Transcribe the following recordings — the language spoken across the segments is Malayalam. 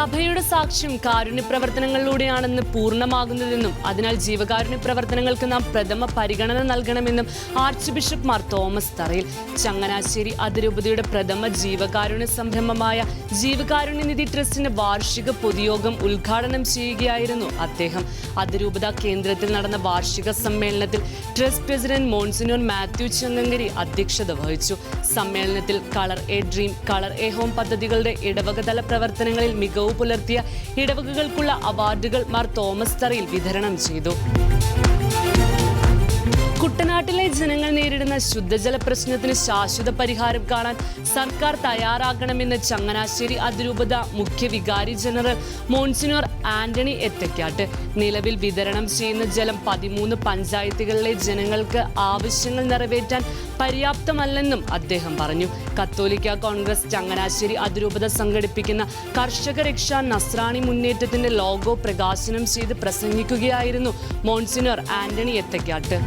സഭയുടെ സാക്ഷ്യം കാരുണ്യ പ്രവർത്തനങ്ങളിലൂടെയാണെന്ന് പൂർണമാകുന്നതെന്നും അതിനാൽ ജീവകാരുണ്യ പ്രവർത്തനങ്ങൾക്ക് നാം പ്രഥമ പരിഗണന നൽകണമെന്നും ആർച്ച് ബിഷപ്പ് മാർ തോമസ് തറയിൽ ചങ്ങനാശ്ശേരി അതിരൂപതയുടെ പ്രഥമ ജീവകാരുണ്യ സംരംഭമായ ജീവകാരുണ്യ നിധി ട്രസ്റ്റിന്റെ വാർഷിക പൊതുയോഗം ഉദ്ഘാടനം ചെയ്യുകയായിരുന്നു അദ്ദേഹം. അതിരൂപത കേന്ദ്രത്തിൽ നടന്ന വാർഷിക സമ്മേളനത്തിൽ trust president monsignor Mathew Changankari അധ്യക്ഷത വഹിച്ചു. സമ്മേളനത്തിൽ colour a dream colour a home പദ്ധതികളുടെ ഇടവകതല പ്രവർത്തനങ്ങളിൽ മികവ് പുലർത്തിയ ഇടവകകൾക്കുള്ള അവാർഡുകൾ മാർ തോമസ് തറയിൽ വിതരണം ചെയ്തു. കുട്ടനാട്ടിലെ ജനങ്ങൾ നേരിടുന്ന ശുദ്ധജല പ്രശ്നത്തിന് ശാശ്വത പരിഹാരം കാണാൻ സർക്കാർ തയ്യാറാക്കണമെന്ന് ചങ്ങനാശ്ശേരി അതിരൂപത മുഖ്യ വികാരി ജനറൽ മോൺസിനോർ ആന്റണി എത്തക്കാട്ട്. നിലവിൽ വിതരണം ചെയ്യുന്ന ജലം പതിമൂന്ന് പഞ്ചായത്തുകളിലെ ജനങ്ങൾക്ക് ആവശ്യങ്ങൾ നിറവേറ്റാൻ പര്യാപ്തമല്ലെന്നും അദ്ദേഹം പറഞ്ഞു. കത്തോലിക്ക കോൺഗ്രസ് ചങ്ങനാശ്ശേരി അതിരൂപത സംഘടിപ്പിക്കുന്ന കർഷക രക്ഷാ നസ്രാണി മുന്നേറ്റത്തിന്റെ ലോഗോ പ്രകാശനം ചെയ്ത് പ്രസംഗിക്കുകയായിരുന്നു മോൺസിനോർ ആന്റണി എത്തക്കാട്ട്.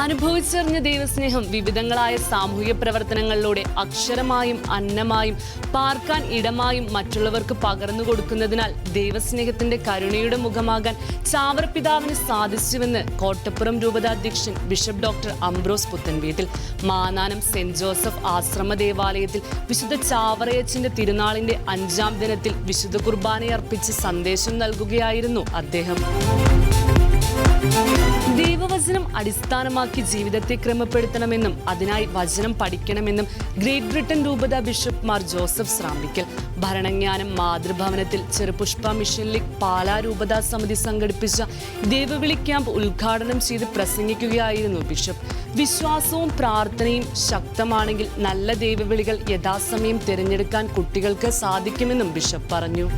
അനുഭവിച്ചറിഞ്ഞ ദൈവസ്നേഹം വിവിധങ്ങളായ സാമൂഹിക പ്രവർത്തനങ്ങളിലൂടെ അക്ഷരമായും അന്നമായും പാർക്കാൻ ഇടമായും മറ്റുള്ളവർക്ക് പകർന്നു കൊടുക്കുന്നതിനാൽ ദൈവസ്നേഹത്തിന്റെ കരുണയുടെ മുഖമാകാൻ ചാവർപിതാവിന് സാധിച്ചുവെന്ന് Kottappuram രൂപതാധ്യക്ഷൻ bishop doctor Ambrose Puthenveettil Mannanam saint Joseph ആശ്രമ ദേവാലയത്തിൽ വിശുദ്ധ ചാവറയച്ചന്റെ തിരുനാളിന്റെ അഞ്ചാം ദിനത്തിൽ വിശുദ്ധ കുർബാനയർപ്പിച്ച് സന്ദേശം നൽകുകയായിരുന്നു അദ്ദേഹം. ദൈവവചനം അടിസ്ഥാനമാക്കി ജീവിതത്തെ ക്രമപ്പെടുത്തണമെന്നും അതിനായി വചനം പഠിക്കണമെന്നും ഗ്രേറ്റ് ബ്രിട്ടൻ രൂപത ബിഷപ്പ് മാർ ജോസഫ് ശ്രാമ്പിക്കൽ. ഭരണജ്ഞാനം മാതൃഭവനത്തിൽ ചെറുപുഷ്പ മിഷൻ ലീഗ് പാലാ രൂപതാ സമിതി സംഘടിപ്പിച്ച ദൈവവിളി ക്യാമ്പ് ഉദ്ഘാടനം ചെയ്ത് പ്രസംഗിക്കുകയായിരുന്നു ബിഷപ്പ്. വിശ്വാസവും പ്രാർത്ഥനയും ശക്തമാണെങ്കിൽ നല്ല ദൈവവിളികൾ യഥാസമയം തിരഞ്ഞെടുക്കാൻ കുട്ടികൾക്ക് സാധിക്കുമെന്നും ബിഷപ്പ് പറഞ്ഞു.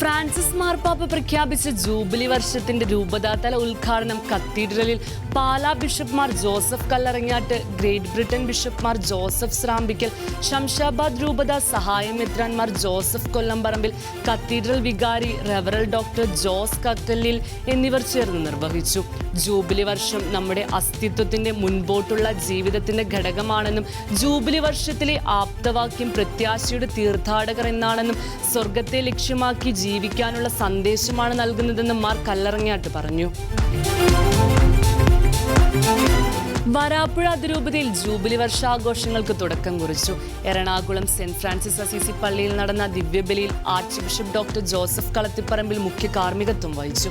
ഫ്രാൻസിസ് മാർപ്പാപ്പ പ്രഖ്യാപിച്ച ജൂബിലി വർഷത്തിന്റെ രൂപതാതല ഉദ്ഘാടനം കത്തീഡ്രലിൽ Pala ബിഷപ്പ്മാർ Joseph Kallarangatt great Britain ബിഷപ്പ്മാർ Joseph Srampickal Shamshabad രൂപത സഹായമെത്രാൻമാർ ജോസഫ് കൊല്ലംപറമ്പിൽ കത്തീഡ്രൽ വികാരി റെവറൽ ഡോക്ടർ ജോസ് കക്കല്ലിൽ എന്നിവർ ചേർന്ന് നിർവഹിച്ചു. ജൂബിലി വർഷം നമ്മുടെ അസ്തിത്വത്തിന്റെ മുൻപോട്ടുള്ള ജീവിതത്തിന്റെ ഘടകമാണെന്നും ജൂബിലി വർഷത്തിലെ ആപ്തവാക്യം പ്രത്യാശയുടെ തീർത്ഥാടകർ എന്നാണെന്നും സ്വർഗത്തെ ലക്ഷ്യമാക്കി ജീവിക്കാനുള്ള സന്ദേശമാണ് നൽകുന്നതെന്നും മാർ കല്ലറങ്ങാട്ട് പറഞ്ഞു. വരാപ്പുഴ അതിരൂപതയിൽ ജൂബിലി വർഷാഘോഷങ്ങൾക്ക് തുടക്കം കുറിച്ചു. എറണാകുളം സെന്റ് ഫ്രാൻസിസ് അസീസി പള്ളിയിൽ നടന്ന ദിവ്യബലിയിൽ archbishop doctor Joseph Kalathiparambil മുഖ്യ കാർമ്മികത്വം വഹിച്ചു.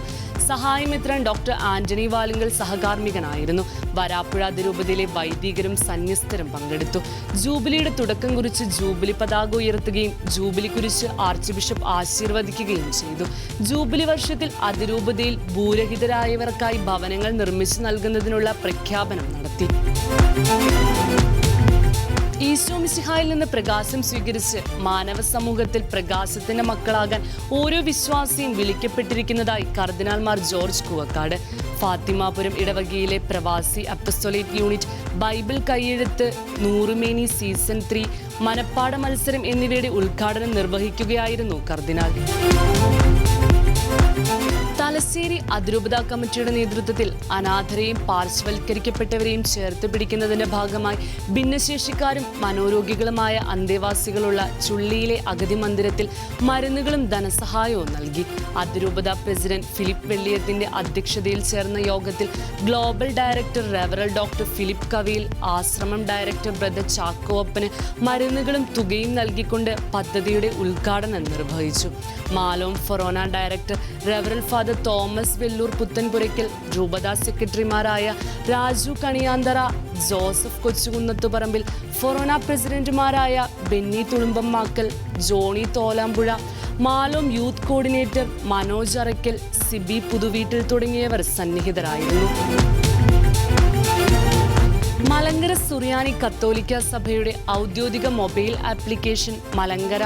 സഹായമിത്രൻ ഡോക്ടർ ആന്റണി വാലുങ്കൽ സഹകാർമ്മികനായിരുന്നു. വരാപ്പുഴ അതിരൂപതയിലെ വൈദികരും സന്യസ്തരും പങ്കെടുത്തു. ജൂബിലിയുടെ തുടക്കം കുറിച്ച് ജൂബിലി പതാക ഉയർത്തുകയും ജൂബിലി കുറിച്ച് ആർച്ച് ബിഷപ്പ് ആശീർവദിക്കുകയും ചെയ്തു. ജൂബിലി വർഷത്തിൽ അതിരൂപതയിൽ ഭൂരഹിതരായവർക്കായി ഭവനങ്ങൾ നിർമ്മിച്ചു നൽകുന്നതിനുള്ള പ്രഖ്യാപനം നടത്തി. ഈശോ മിശിഹായിൽ നിന്ന് പ്രകാശം സ്വീകരിച്ച് മാനവ സമൂഹത്തിൽ പ്രകാശത്തിന്റെ മക്കളാകാൻ ഓരോ വിശ്വാസിയും വിളിക്കപ്പെട്ടിരിക്കുന്നതായി കർദിനാൾമാർ ജോർജ് കുവക്കാട്. ഫാത്തിമാപുരം ഇടവകയിലെ പ്രവാസി അപ്പസ്തോലേറ്റ് യൂണിറ്റ് ബൈബിൾ കൈയെഴുത്ത് നൂറുമേനി സീസൺ ത്രീ മനപ്പാട മത്സരം എന്നിവയുടെ ഉദ്ഘാടനം നിർവഹിക്കുകയായിരുന്നു കർദിനാൾ. തലശ്ശേരി അതിരൂപത കമ്മിറ്റിയുടെ നേതൃത്വത്തിൽ അനാഥരെയും പാർശ്വവൽക്കരിക്കപ്പെട്ടവരെയും ചേർത്ത് പിടിക്കുന്നതിന്റെ ഭാഗമായി ഭിന്നശേഷിക്കാരും മനോരോഗികളുമായ അന്തേവാസികളുള്ള ചുള്ളിയിലെ അഗതി മന്ദിരത്തിൽ മരുന്നുകളും ധനസഹായവും നൽകി. അതിരൂപത പ്രസിഡന്റ് ഫിലിപ്പ് വെള്ളിയത്തിന്റെ അധ്യക്ഷതയിൽ ചേർന്ന യോഗത്തിൽ ഗ്ലോബൽ ഡയറക്ടർ റെവറൽ ഡോക്ടർ ഫിലിപ്പ് കവിയിൽ ആശ്രമം ഡയറക്ടർ ബ്രദർ ചാക്കോപ്പന് മരുന്നുകളും തുകയും നൽകിക്കൊണ്ട് പദ്ധതിയുടെ ഉദ്ഘാടനം നിർവഹിച്ചു. മാലോം ഫൊറോന ഡയറക്ടർ റെവറൽ ഫാദർ തോമസ് വെല്ലൂർ പുത്തൻപുരയ്ക്കൽ രൂപതാ സെക്രട്ടറിമാരായ രാജു കണിയാന്തറ ജോസഫ് കൊച്ചുകുന്നത്തുപറമ്പിൽ ഫൊറോന പ്രസിഡന്റുമാരായ ബെന്നി തുളുമ്പമ്മാക്കൽ ജോണി തോലാമ്പുഴ മാലോം യൂത്ത് കോർഡിനേറ്റർ മനോജ് അറയ്ക്കൽ സിബി പുതുവീട്ടിൽ തുടങ്ങിയവർ സന്നിഹിതരായിരുന്നു. മലങ്കര സുറിയാനി കത്തോലിക്ക സഭയുടെ ഔദ്യോഗിക മൊബൈൽ ആപ്ലിക്കേഷൻ മലങ്കര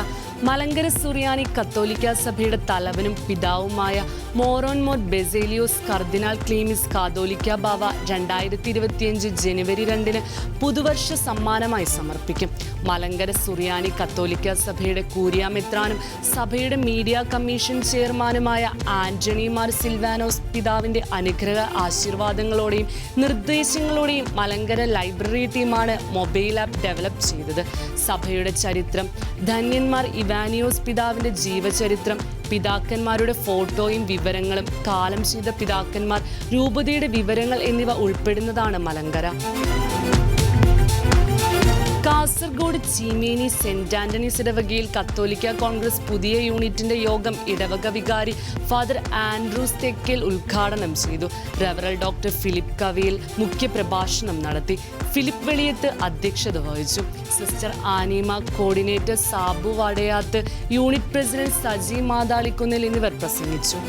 മലങ്കര സുറിയാനി കത്തോലിക്ക സഭയുടെ തലവനും പിതാവുമായ മോറോൻമോർ ബെസേലിയോസ് കർദിനാൾ ക്ലീമിസ് കാതോലിക്ക ബാവ രണ്ടായിരത്തി ഇരുപത്തിയഞ്ച് ജനുവരി രണ്ടിന് പുതുവർഷ സമ്മാനമായി സമർപ്പിക്കും. മലങ്കര സുറിയാനി കത്തോലിക്ക സഭയുടെ കൂരിയാമെത്രാനും സഭയുടെ മീഡിയ കമ്മീഷൻ ചെയർമാനുമായ ആന്റണി മാർ സിൽവാനോസ് പിതാവിന്റെ അനുഗ്രഹ ആശീർവാദങ്ങളോടെയും നിർദ്ദേശങ്ങളോടെയും മലങ്കര ലൈബ്രറി ടീമാണ് മൊബൈൽ ആപ്പ് ഡെവലപ്പ് ചെയ്തത്. സഭയുടെ ചരിത്രം ധന്യന്മാർ ഇവാനിയോസ് പിതാവിന്റെ ജീവചരിത്രം പിതാക്കന്മാരുടെ ഫോട്ടോയും വിവരങ്ങളും കാലം ചെയ്ത പിതാക്കന്മാർ രൂപതയുടെ വിവരങ്ങൾ എന്നിവ ഉൾപ്പെടുന്നതാണ് മലങ്കര. കാസർഗോഡ് ചീമേനി സെന്റ് ആന്റണീസ് ഇടവകയിൽ കത്തോലിക്ക കോൺഗ്രസ് പുതിയ യൂണിറ്റിന്റെ യോഗം ഇടവക വികാരി ഫാദർ ആൻഡ്രൂസ് തെക്കിൽ ഉദ്ഘാടനം ചെയ്തു. റവറൽ ഡോക്ടർ ഫിലിപ്പ് കവിയിൽ മുഖ്യപ്രഭാഷണം നടത്തി. ഫിലിപ്പ് വെളിയത്ത് അധ്യക്ഷത വഹിച്ചു. Sister anime coordinator Sabu Vadayath unit president Saji Mathalikunnil എന്നിവർ പ്രസംഗിച്ചു.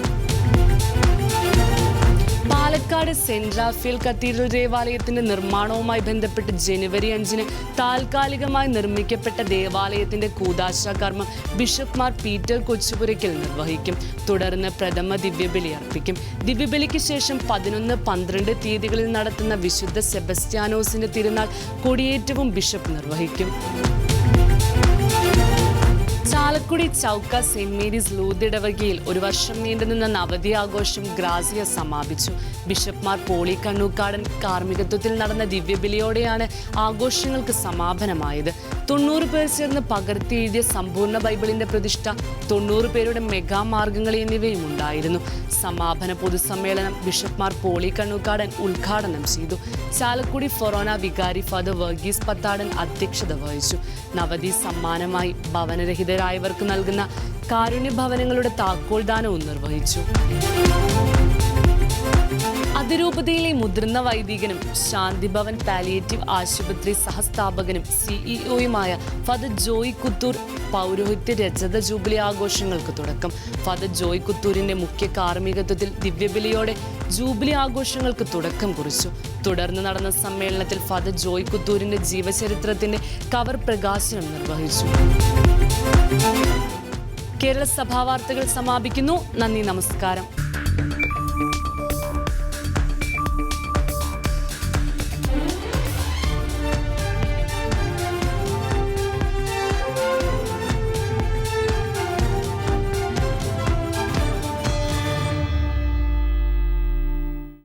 പാലക്കാട് സെന്റ് റാഫേൽ കത്തീഡ്രൽ ദേവാലയത്തിന്റെ നിർമ്മാണവുമായി ബന്ധപ്പെട്ട് ജനുവരി അഞ്ചിന് താൽക്കാലികമായി നിർമ്മിക്കപ്പെട്ട ദേവാലയത്തിന്റെ കൂതാശ കർമ്മം ബിഷപ്പ് മാർ പീറ്റർ കൊച്ചുപുരയ്ക്കൽ നിർവഹിക്കും. തുടർന്ന് പ്രഥമ ദിവ്യബലി അർപ്പിക്കും. ദിവ്യബലിക്ക് ശേഷം പതിനൊന്ന് പന്ത്രണ്ട് തീയതികളിൽ നടത്തുന്ന വിശുദ്ധ സെബസ്റ്റ്യാനോസിന്റെ തിരുനാൾ കൊടിയേറ്റവും ബിഷപ്പ് നിർവഹിക്കും. ചാലക്കുടി ചൗക്ക സെന്റ് മേരീസ് ലൂതിടവകയിൽ ഒരു വർഷം നീണ്ടുനിന്ന നവതി ആഘോഷം ഗ്രാസിയ സമാപിച്ചു. ബിഷപ്പ്മാർ പോളി കണ്ണൂക്കാടൻ കാർമ്മികത്വത്തിൽ നടന്ന ദിവ്യബലിയോടെയാണ് ആഘോഷങ്ങൾക്ക് സമാപനമായത്. തൊണ്ണൂറ് പേർ ചേർന്ന് പകർത്തി എഴുതിയ സമ്പൂർണ ബൈബിളിന്റെ പ്രതിഷ്ഠ തൊണ്ണൂറ് പേരുടെ മെഗാ മാർഗങ്ങൾ എന്നിവയും ഉണ്ടായിരുന്നു. സമാപന പൊതുസമ്മേളനം ബിഷപ്പ്മാർ പോളി കണ്ണൂക്കാടൻ ഉദ്ഘാടനം ചെയ്തു. ചാലക്കുടി ഫൊറോന വികാരി ഫാദർ വർഗീസ് പത്താടൻ അധ്യക്ഷത വഹിച്ചു. നവതി സമ്മാനമായി ഭവനരഹിതരായവർക്ക് നൽകുന്ന കാരുണ്യ ഭവനങ്ങളുടെ താക്കോൽദാനവും നിർവഹിച്ചു. അതിരൂപതയിലെ മുതിർന്ന വൈദികനും ശാന്തിഭവൻ പാലിയേറ്റീവ് ആശുപത്രി സഹസ്ഥാപകനും സിഇഒയുമായ ഫാദർ ജോയ് കുത്തൂർ പൗരോഹിത്യ രജത ജൂബിലി ആഘോഷങ്ങൾക്ക് തുടക്കം. ഫാദർ ജോയ് കുത്തൂരിന്റെ മുഖ്യ കാർമ്മികത്വത്തിൽ ദിവ്യബലിയോടെ ജൂബിലി ആഘോഷങ്ങൾക്ക് തുടക്കം കുറിച്ചു. തുടർന്ന് നടന്ന സമ്മേളനത്തിൽ ഫാദർ ജോയ് കുത്തൂരിന്റെ ജീവചരിത്രത്തിന്റെ കവർ പ്രകാശനം നിർവഹിച്ചു. കേരള സഭാ വാർത്തകൾ സമാപിക്കുന്നു. നന്ദി നമസ്കാരം.